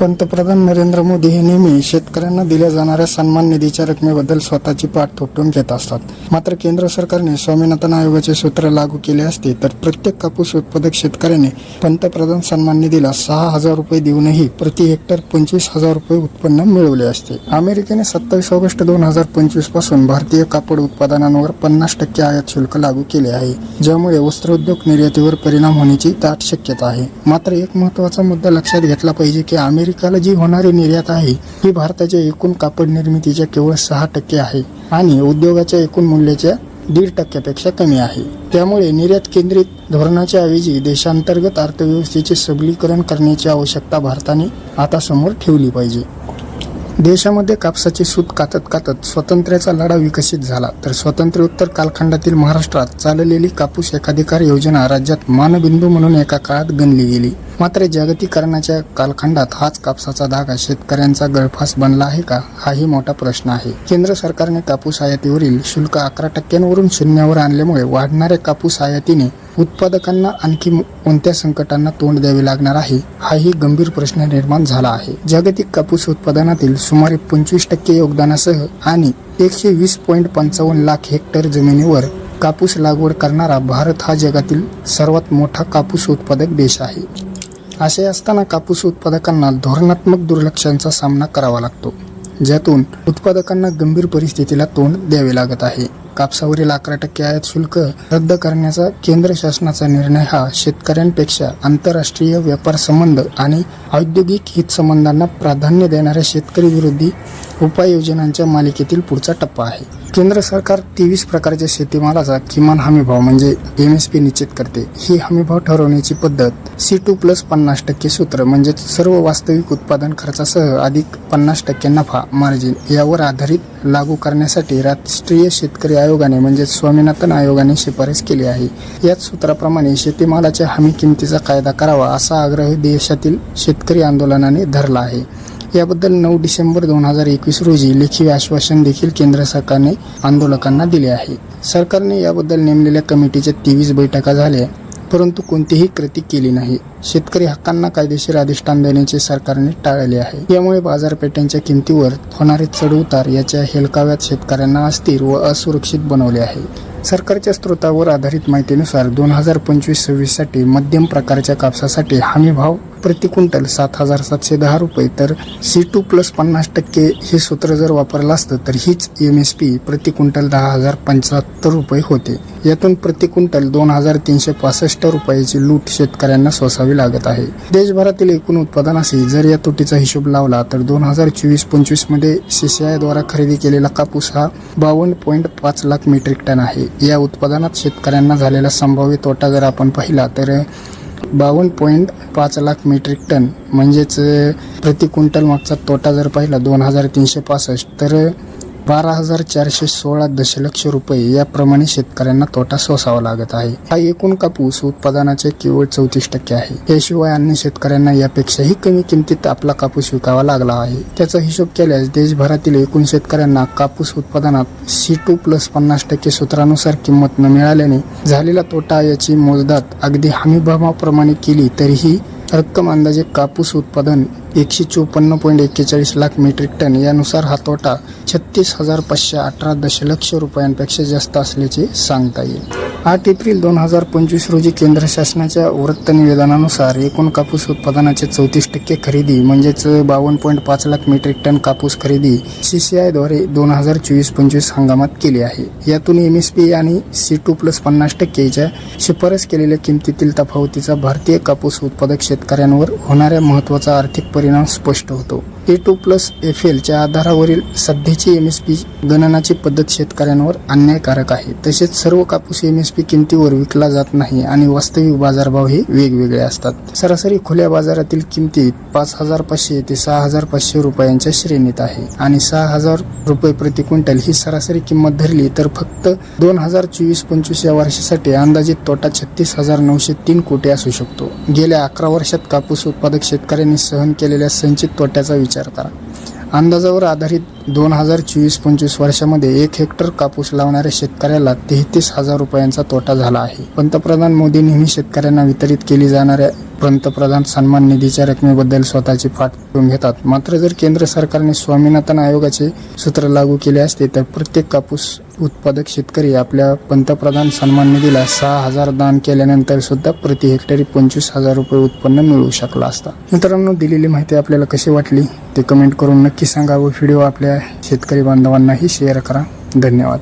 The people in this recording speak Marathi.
पंतप्रधान नरेंद्र मोदी हे नेहमी शेतकऱ्यांना दिल्या जाणाऱ्या सन्मान निधीच्या रकमेबद्दल स्वतःची पाठ थोपटून घेत असतात. मात्र केंद्र सरकारने स्वामीनाथन आयोगाचे सूत्र लागू केले असते तर प्रत्येक कापूस उत्पादक शेतकऱ्याने पंतप्रधान सन्मान निधीला सहा हजार रुपये देऊनही प्रति हेक्टर पंचवीस हजार रुपये उत्पन्न मिळवले असते. अमेरिकेने सत्तावीस ऑगस्ट दोन हजार पंचवीसपासून भारतीय कापड उत्पादनांवर पन्नास टक्के आयात शुल्क लागू केले आहे ज्यामुळे वस्त्रोद्योग निर्यातीवर परिणाम होण्याची दाट शक्यता आहे. मात्र एक महत्त्वाचा मुद्दा लक्षात घेतला पाहिजे की अमेरिकाला जी होणारी निर्यात आहे ही भारताच्या एकूण कापड निर्मितीच्या केवळ सहा टक्के आहे आणि उद्योगाच्या एकूण मूल्याच्या दीड टक्क्यापेक्षा कमी आहे. त्यामुळे निर्यात केंद्रित धोरणाच्या ऐवजी देशांतर्गत अर्थव्यवस्थेचे सबलीकरण करण्याची आवश्यकता भारताने आता समोर ठेवली पाहिजे. देशामध्ये कापसाची सूत कातत कातत स्वातंत्र्याचा लढा विकसित झाला. तर स्वातंत्र्योत्तर कालखंडातील महाराष्ट्रात चाललेली कापूस एकाधिकार योजना राज्यात मानबिंदू म्हणून एका काळात गणली गेली. मात्र जागतिकरणाच्या कालखंडात हाच कापसाचा धागा शेतकऱ्यांचा गळफास बनला आहे का? हाही मोठा प्रश्न आहे. केंद्र सरकारने कापूस आयातीवरील शुल्क अकरा टक्क्यांवरून शून्यावर आणल्यामुळे वाढणाऱ्या कापूस आयातीने उत्पादकांना आणखी कोणत्या संकटांना तोंड द्यावे लागणार आहे हाही गंभीर प्रश्न निर्माण झाला आहे. जागतिक कापूस उत्पादनातील सुमारे पंचवीस टक्के योगदानासह आणि एकशे वीस पॉईंट पंचावन्न लाख हेक्टर जमिनीवर कापूस लागवड करणारा भारत हा जगातील सर्वात मोठा कापूस उत्पादक देश आहे. असे असताना कापूस उत्पादकांना धोरणात्मक दुर्लक्षांचा सामना करावा लागतो. ज्यातून उत्पादकांना गंभीर परिस्थितीला तोंड द्यावे लागत आहे. कापसावरील अकरा टक्के आयात शुल्क रद्द करण्याचा केंद्र शासनाचा निर्णय हा शेतकऱ्यांपेक्षा आंतरराष्ट्रीय व्यापार संबंध आणि औद्योगिक हितसंबंधांना प्राधान्य देणाऱ्या शेतकरी विरोधी उपाययोजनांच्या मालिकेतील पुढचा टप्पा आहे. केंद्र सरकार तेवीस प्रकारच्या शेतीमालाचा किमान हमीभाव म्हणजे एम एस पी निश्चित करते. ही हमीभाव ठरवण्याची पद्धत सी टू प्लस पन्नास टक्के सूत्र म्हणजेच सर्व वास्तविक उत्पादन खर्चासह अधिक पन्नास टक्के नफा मार्जिन यावर आधारित लागू करण्यासाठी राष्ट्रीय शेतकरी आयोगाने म्हणजेच स्वामीनाथन आयोगाने शिफारस केली आहे. याच सूत्राप्रमाणे शेतीमालाच्या हमी किमतीचा कायदा करावा असा आग्रह देशातील शेतकरी आंदोलनाने धरला आहे. याबद्दल नऊ डिसेंबर दोन हजार एकवीस रोजी लेखी आश्वासन देखील केंद्र सरकारने आंदोलकांना दिले आहे. सरकारने याबद्दल नेमलेल्या कमिटीच्या तेवीस बैठका झाल्या परंतु कोणतीही कृती केली नाही. शेतकरी हक्कांना कायदेशीर अधिष्ठान देण्याचे सरकारने टाळले आहे. यामुळे बाजारपेठांच्या किमतीवर होणारे चढउतार याच्या हेलकाव्यात शेतकऱ्यांना अस्थिर व असुरक्षित बनवले आहे. सरकारच्या स्रोतावर आधारित माहितीनुसार दोन हजार पंचवीस सव्वीससाठी मध्यम प्रकारच्या कापसासाठी हमी भाव प्रति क्विंटल सात हजार सातशे दहा रुपये. तर सी टू प्लस पन्नास टक्के हे सूत्र जर वापरलं असतं तर हीच एम एस पी प्रति क्विंटल दहा हजार पंच्याहत्तर रुपये होते. यातून प्रति क्विंटल दोन हजार तीनशे पासष्ट रुपयाची लूट शेतकऱ्यांना सोसावी लागत आहे. देशभरातील एकूण उत्पादनाशी जर या तुटीचा हिशोब लावला तर दोन हजार चोवीस पंचवीसमध्ये सीसीआय द्वारा खरेदी केलेला कापूस हा बावन्न पॉईंट पाच लाख मेट्रिक टन आहे. या उत्पादनात शेतकऱ्यांना झालेला संभाव्य तोटा जर आपण पाहिला तर बावन्न पॉईंट पाच लाख मेट्रिक टन. म्हणजेच प्रति क्विंटल मागचा तोटा जर पाहिला दोन हजार तीनशे पासष्ट तर बारा हजार चारशे सोळा दशलक्ष रुपये याप्रमाणे शेतकऱ्यांना तोटा सोसावा लागत आहे. हा एकूण कापूस उत्पादनाचे केवळ चौतीस टक्के आहे. याशिवाय अन्य शेतकऱ्यांना यापेक्षाही कमी किमतीत आपला कापूस विकावा लागला आहे. त्याचा हिशोब केल्यास देशभरातील एकूण शेतकऱ्यांना कापूस उत्पादनात सी टू प्लस पन्नास टक्के सूत्रानुसार किंमत न मिळाल्याने झालेला तोटा याची मोजदात अगदी हमीभावाप्रमाणे केली तरीही रक्कम अंदाजे कापूस उत्पादन एकशे चोपन्न पॉईंट एक्केचाळीस लाख मेट्रिक टन यानुसार हा तोटा छत्तीस हजार पाचशे अठरा दशलक्ष रुपयांपेक्षा जास्त असल्याचे सांगता येईल. आठ एप्रिल दोन हजार पंचवीस रोजी केंद्र शासनाच्या वृत्त निवेदनानुसार एकूण कापूस उत्पादनाचे चौतीस टक्के खरेदी म्हणजेच बावन्न पॉईंट पाच लाख मेट्रिक टन कापूस खरेदी सी सी आयद्वारे दोन हजार चोवीस पंचवीस हंगामात केली आहे. यातून एम एस पी आणि सी टू प्लस पन्नास टक्केच्या शिफारस केलेल्या किमतीतील तफावतीचा भारतीय कापूस उत्पादक शेतकऱ्यांवर होणाऱ्या महत्त्वाचा आर्थिक परिणाम स्पष्ट होतो. ए टू प्लस एफ एलच्या आधारावरील सध्याची एम एस पी गणनाची पद्धत शेतकऱ्यांवर अन्यायकारक आहे. तसेच सर्व कापूस एम एस पी किमतीवर विकला जात नाही आणि वास्तविक बाजारभाव हे वेगवेगळे असतात. सरासरी खुल्या बाजारातील किमती पाच हजार पाचशे ते सहा हजार पाचशे रुपयांच्या श्रेणीत आहे आणि सहा हजार रुपये प्रति क्विंटल ही सरासरी किंमत धरली तर फक्त दोन हजार चोवीस पंचवीस या वर्षासाठी अंदाजित तोटा छत्तीस हजार नऊशे तीन कोटी असू शकतो. गेल्या अकरा वर्षात कापूस उत्पादक शेतकऱ्यांनी सहन केलेल्या संचित तोट्याचा विचार करा. अंदाजावर आधारित दोन हजार चोवीस पंचवीस वर्षामध्ये एक हेक्टर कापूस लावणाऱ्या शेतकऱ्याला तेहतीस हजार रुपयांचा तोटा झाला आहे. पंतप्रधान मोदी नेहमी शेतकऱ्यांना वितरित केली जाणाऱ्या पंतप्रधान सन्मान निधीच्या रकमेबद्दल स्वतःची पाठ करून घेतात. मात्र जर केंद्र सरकारने स्वामीनाथन आयोगाचे सूत्र लागू केले असते तर प्रत्येक कापूस उत्पादक शेतकरी आपल्या पंतप्रधान सन्मान निधीला सहा हजार दान केल्यानंतर सुद्धा प्रति हेक्टरी पंचवीस हजार रुपये उत्पन्न मिळू शकला असता. मित्रांनो दिलेली माहिती आपल्याला कशी वाटली ते कमेंट करून नक्की सांगा व व्हिडिओ आपल्या शेतकरी बांधवांनाही शेअर करा. धन्यवाद.